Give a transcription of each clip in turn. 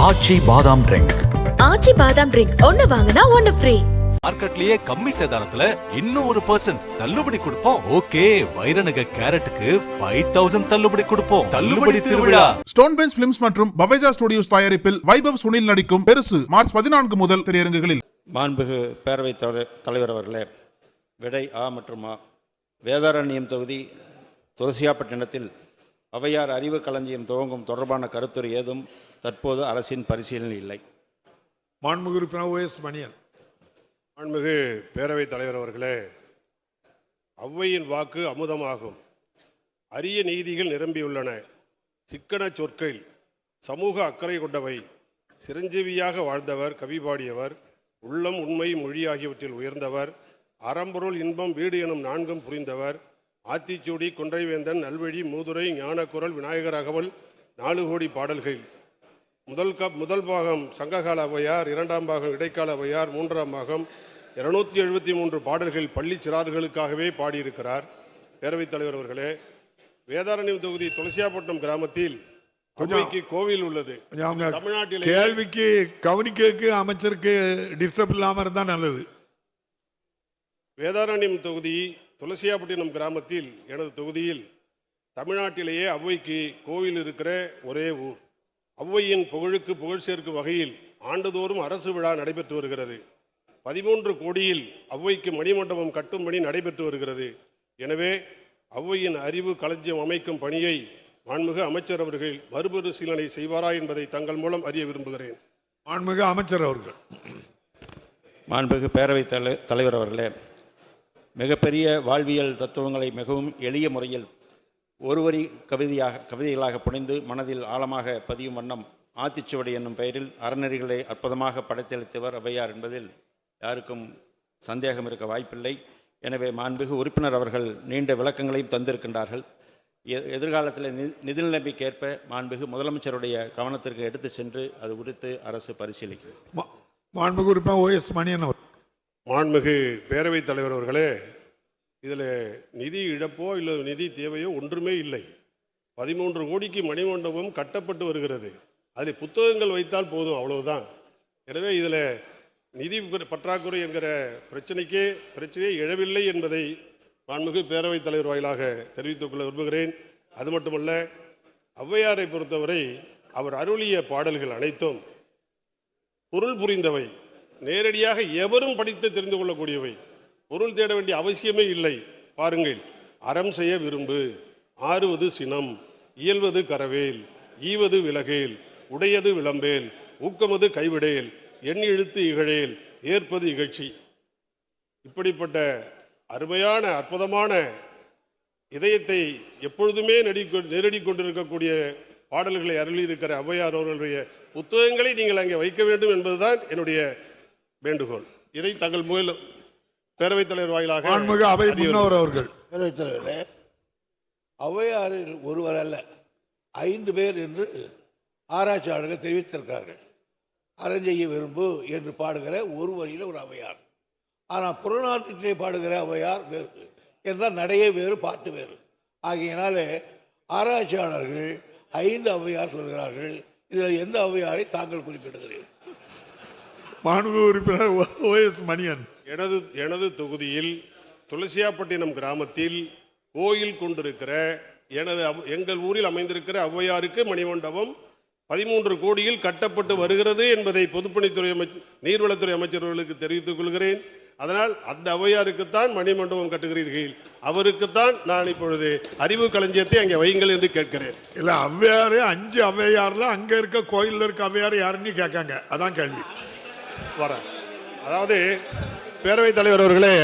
ஆச்சி பாதாம் ட்ரிங்க் ஆச்சி பாதாம் ட்ரிங்க் ஒன்னு வாங்கினா ஒன்னு ஃப்ரீ மார்க்கெட்லயே கம்மி சேதாரத்துல இன்னும் ஒரு பர்சன்ட் தள்ளுபடி கொடுப்போம். ஓகே வைரநக கேரட்டுக்கு ஃபைவ் தௌசண்ட் தள்ளுபடி கொடுப்போம். தள்ளுபடி திருவிழா. ஸ்டோன் பெஞ்ச் பிலிம்ஸ் மற்றும் பவேஜா ஸ்டுடியோஸ் தயாரிப்பில் வைபவ் சுனில் நடிக்கும் பெருசு மார்ச் பதினான்கு முதல் திரையரங்குகளில். மாண்புகு பேரவைத் தலைவர் தலைவர் அவர்களே விடை ஆ மற்றும் ஆ. வேதாரண்யம் தொகுதி துளசியாப்பட்டினத்தில் அவையார் அறிவு களஞ்சியம் துவங்கும் தொடர்பான கருத்துரை ஏதும் தற்போது அரசின் பரிசீலனை இல்லை. மாண்புமிகு உறுப்பினர் ஓஎஸ் மணியன். மாண்புமிகு பேரவைத் தலைவர் அவர்களே ஔவையின் வாக்கு அமுதமாகும். அரிய நீதிகள் நிரம்பியுள்ளன. சிக்கன சொற்கள் சமூக அக்கறை கொண்டவை. சிரஞ்சீவியாக வாழ்ந்தவர் கவி பாடியவர் உள்ளம் உண்மை மொழி ஆகியவற்றில் உயர்ந்தவர் அறம்பொருள் இன்பம் வீடு எனும் நான்கும் புரிந்தவர் ஆத்திச்சூடி கொன்றைவேந்தன் நல்வழி மூதுரை ஞானக்குரல் விநாயகர் அகவல் நாலு கோடி பாடல்கள். முதல் க முதல் பாகம் சங்ககால ஔவையார் இரண்டாம் பாகம் இடைக்கால ஔவையார் மூன்றாம் பாகம் இருநூத்தி எழுபத்தி மூன்று பாடல்கள் பள்ளி சிறார்களுக்காகவே பாடியிருக்கிறார். பேரவைத் தலைவர் அவர்களே வேதாரண்யம் தொகுதி துளசியாப்பட்டினம் கிராமத்தில் அவ்வைக்கு கோவில் உள்ளது. தமிழ்நாட்டிலே கேள்விக்கு கவனிக்கிறதுக்கு அமைச்சருக்கு டிஸ்டர்ப் இல்லாம இருந்தா நல்லது. வேதாரண்யம் தொகுதி துளசியாப்பட்டினம் கிராமத்தில் எனது தொகுதியில் தமிழ்நாட்டிலேயே ஔவைக்கு கோவில் இருக்கிற ஒரே ஊர். ஔவையின் புகழுக்கு புகழ் சேர்க்கும் வகையில் ஆண்டுதோறும் அரசு விழா நடைபெற்று வருகிறது. பதிமூன்று கோடியில் ஔவைக்கு மணிமண்டபம் கட்டும் பணி நடைபெற்று வருகிறது. எனவே ஔவையின் அறிவு களஞ்சியம் அமைக்கும் பணியை மாண்புமிகு அமைச்சர் அவர்கள் மறுபரிசீலனை செய்வாரா என்பதை தங்கள் மூலம் அறிய விரும்புகிறேன். மாண்புமிகு அமைச்சர் அவர்கள். மாண்புகு பேரவைத் தலை தலைவர் அவர்களே மிகப்பெரிய வாழ்வியல் தத்துவங்களை மிகவும் எளிய முறையில் ஒருவரி கவிதையாக கவிதைகளாக புனைந்து மனதில் ஆழமாக பதியும் வண்ணம் ஆத்திச்சுவடி என்னும் பெயரில் அறநெறிகளை அற்புதமாக படைத்தளித்தவர் ஔவையார் என்பதில் யாருக்கும் சந்தேகம் இருக்க வாய்ப்பில்லை. எனவே மாண்புகு உறுப்பினர் அவர்கள் நீண்ட விளக்கங்களையும் தந்திருக்கின்றார்கள். எ- எதிர்காலத்தில் நி- நிதி நிலைமைக்கு ஏற்ப மாண்புகு முதலமைச்சருடைய கவனத்திற்கு எடுத்து சென்று அது குறித்து அரசு பரிசீலிக்கும். மா- மாண்புமிகு உறுப்பினர் ஓஎஸ் மணியன் அவர் மாண்புமிகு பேரவைத் தலைவர் அவர்களே இதில் நிதி இழப்போ இல்லை நிதி தேவையோ ஒன்றுமே இல்லை. பதிமூன்று கோடிக்கு மணிமண்டபம் கட்டப்பட்டு வருகிறது. அதில் புத்தகங்கள் வைத்தால் போதும் அவ்வளவுதான். எனவே இதில் நிதி பற்றாக்குறை என்கிற பிரச்சனைக்கே பிரச்சனையே எழவில்லை என்பதை மாண்புமிகு பேரவைத் தலைவர் வாயிலாக தெரிவித்துக் கொள்ள விரும்புகிறேன். அது மட்டுமல்ல ஔவையாரை பொறுத்தவரை அவர் அருளிய பாடல்கள் அனைத்தும் பொருள் புரிந்தவை. நேரடியாக எவரும் படித்து தெரிந்து கொள்ளக்கூடியவை. பொருள் தேட வேண்டிய அவசியமே இல்லை. பாருங்கள் அறம் செய்ய விரும்பு ஆறுவது சினம் இயல்வது கரவேல் ஈவது விலகேல் உடையது விளம்பேல் ஊக்கமது கைவிடேல் எண் இழுத்து இகழேல் ஏற்பது இகழ்ச்சி. இப்படிப்பட்ட அருமையான அற்புதமான இதயத்தை எப்பொழுதுமே நெடி நெருடி கொண்டிருக்கக்கூடிய பாடல்களை அருளியிருக்கிற ஔவையார் அவர்களுடைய புத்தகங்களை நீங்கள் அங்கே வைக்க வேண்டும் என்பதுதான் என்னுடைய வேண்டுகோள். இதை தங்கள் மூலம் பேரவைத் தலைவர் வாயிலாக மாண்புமிகு அவை முன்னவர் அவர்கள். பேரவைத் தலைவரே ஔவையாரில் ஒருவர் அல்ல ஐந்து பேர் என்று ஆராய்ச்சியாளர்கள் தெரிவித்திருக்கிறார்கள். அறஞ்செய்ய விரும்பு என்று பாடுகிற ஒரு வரியில் ஒரு ஔவையார் ஆனால் புறநானூற்றிலே பாடுகிற ஔவையார் வேறு என்றால் நடையே வேறு பாட்டு வேறு. ஆகையினாலே ஆராய்ச்சியாளர்கள் ஐந்து ஔவையார் சொல்கிறார்கள். இதில் எந்த ஔவையாரை தாங்கள் குறிப்பிடுகிறீர்கள்? மாண்புமிகு உறுப்பினர் ஓஎஸ் மணியன். எனது எனது தொகுதியில் துளசியாப்பட்டினம் கிராமத்தில் கோயில் கொண்டிருக்கிற எனது எங்கள் ஊரில் அமைந்திருக்கிற ஔவையாருக்கு மணிமண்டபம் பதிமூன்று கோடியில் கட்டப்பட்டு வருகிறது என்பதை பொதுப்பணித்துறை அமைச்சர் நீர்வளத்துறை அமைச்சர்களுக்கு தெரிவித்துக் கொள்கிறேன். அதனால் அந்த ஔவையாருக்குத்தான் மணிமண்டபம் கட்டுகிறீர்கள். அவருக்குத்தான் நான் இப்பொழுது அறிவு களஞ்சியத்தை அங்கே வையுங்கள் என்று கேட்கிறேன். இல்ல ஔவையாரு அஞ்சு ஔவையார்ல அங்க இருக்க கோயில்ல இருக்க ஔவையார் யாருன்னு கேட்காங்க. அதான் கேள்வி. வரேன். அதாவது பேரவைத் தலைவர் அவர்களே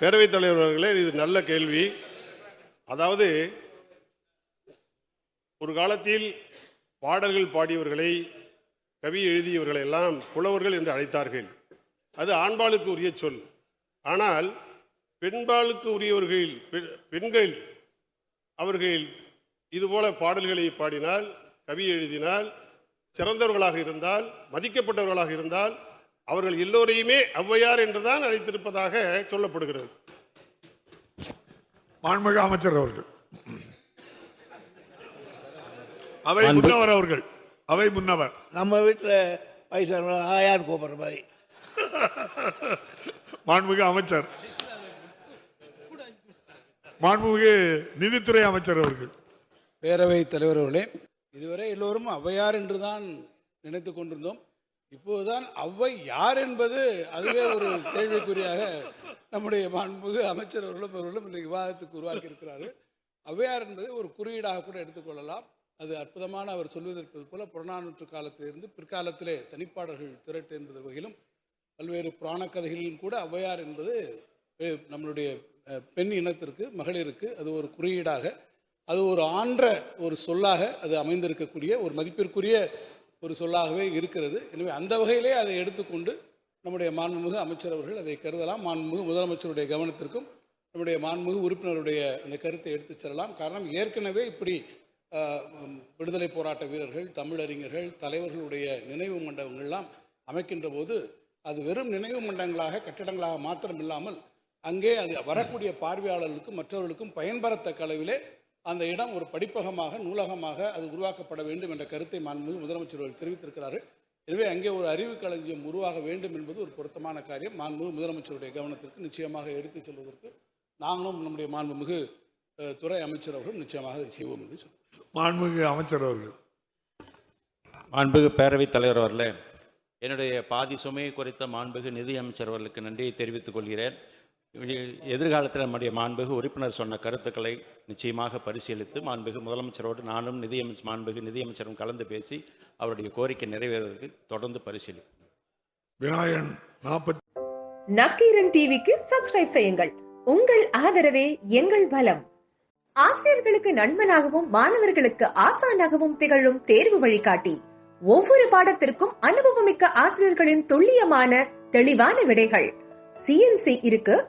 பேரவைத் தலைவர் அவர்களே இது நல்ல கேள்வி. அதாவது ஒரு காலத்தில் பாடல்கள் பாடியவர்களை கவி எழுதியவர்களை எல்லாம் புலவர்கள் என்று அழைத்தார்கள். அது ஆண்பாளுக்கு உரிய சொல். ஆனால் பெண்பாளுக்கு உரியவர்கள் பெண்கள் அவர்கள் இதுபோல பாடல்களை பாடினால் கவி எழுதினால் சிறந்தவர்களாக இருந்தால் மதிக்கப்பட்டவர்களாக இருந்தால் அவர்கள் எல்லோரையுமே ஔவையார் என்றுதான் அழைத்திருப்பதாக சொல்லப்படுகிறது. மாண்புமிகு அமைச்சர் அவர்கள். அவை முன்னவர் அவர்கள். அவை முன்னவர். நம்ம வீட்டில் வயசான ஆயான்னு கூப்பிடுற மாதிரி. மாண்புமிகு அமைச்சர். மாண்புமிகு நிதித்துறை அமைச்சர் அவர்கள். பேரவைத் தலைவர் அவர்களே இதுவரை எல்லோரும் ஔவையார் என்று தான் நினைத்து கொண்டிருந்தோம். இப்போதுதான் ஔவை யார் என்பது அதுவே ஒரு கேள்விக்குறியாக நம்முடைய மாண்புமிகு அமைச்சர் அவர்களும் அவர்களும் இன்றைக்கு விவாதத்துக்கு உருவாக்கி இருக்கிறார்கள். ஔவையார் என்பதை ஒரு குறியீடாக கூட எடுத்துக்கொள்ளலாம். அது அற்புதமான அவர் சொல்வதற்கு போல புறநானூற்று காலத்திலிருந்து பிற்காலத்திலே தனிப்பாடல்கள் திரட்டு என்பது வகையிலும் பல்வேறு புராண கதைகளிலும் கூட ஔவையார் என்பது நம்மளுடைய பெண் இனத்திற்கு மகளிருக்கு அது ஒரு குறியீடாக அது ஒரு ஆன்ற ஒரு சொல்லாக அது அமைந்திருக்கக்கூடிய ஒரு மதிப்பிற்குரிய ஒரு சொல்லாகவே இருக்கிறது. எனவே அந்த வகையிலே அதை எடுத்துக்கொண்டு நம்முடைய மாண்புமிகு அமைச்சர் அவர்கள் அதை கருதலாம். மாண்புமிகு முதலமைச்சருடைய கவனத்திற்கும் நம்முடைய மாண்புமிகு உறுப்பினருடைய அந்த கருத்தை எடுத்துச் செல்லலாம். காரணம் ஏற்கனவே இப்படி விடுதலை போராட்ட வீரர்கள் தமிழறிஞர்கள் தலைவர்களுடைய நினைவு மண்டபங்கள்லாம் அமைக்கின்ற போது அது வெறும் நினைவு மண்டங்களாக கட்டிடங்களாக மாத்திரம் இல்லாமல் அங்கே அது வரக்கூடிய பார்வையாளர்களுக்கும் மற்றவர்களுக்கும் பயன்பெறத்தக்க அளவிலே அந்த இடம் ஒரு படிப்பகமாக நூலகமாக அது உருவாக்கப்பட வேண்டும் என்ற கருத்தை மாண்புமிகு முதலமைச்சர் அவர்கள் தெரிவித்திருக்கிறார்கள். எனவே அங்கே ஒரு அறிவு களஞ்சியம் உருவாக வேண்டும் என்பது ஒரு பொருத்தமான காரியம். மாண்புமிகு முதலமைச்சருடைய கவனத்திற்கு நிச்சயமாக எடுத்துச் செல்வதற்கு நாங்களும் நம்முடைய மாண்புமிகு துறை அமைச்சர் அவர்களும் நிச்சயமாக அதை செய்வோம் என்று சொல்லுவோம் மாண்புமிகு அமைச்சர் அவர்கள். மாண்புகு பேரவைத் தலைவர் அவர்களே என்னுடைய பாதி சுமையை குறித்த மாண்புகு நிதி அமைச்சர் அவர்களுக்கு நன்றியை தெரிவித்துக் கொள்கிறேன். எதிர்காலத்தில் நம்முடைய மாண்புகு உறுப்பினர் சொன்ன கருத்துக்களை நிச்சயமாக பரிசீலித்து மாண்புகு முதலமைச்சரோடு நானும் நிதியமைச்சர் மாண்புகு நிதியமைச்சரும் கலந்து பேசி அவருடைய கோரிக்கை நிறைவேறுவதற்கு தொடர்ந்து பரிசீலிப்போம். விநாயகன் நாற்பத்தி நக்கீரன் டிவிக்கு சப்ஸ்கிரைப் செய்யுங்கள். உங்கள் ஆதரவே எங்கள் பலம். ஆசிரியர்களுக்கு நண்பனாகவும் மாணவர்களுக்கு ஆசானாகவும் திகழும் தேர்வு வழிகாட்டி. ஒவ்வொரு பாடத்திற்கும் அனுபவமிக்க ஆசிரியர்களின் துல்லியமான தெளிவான விடைகள். சிஎன்சி இருக்கு.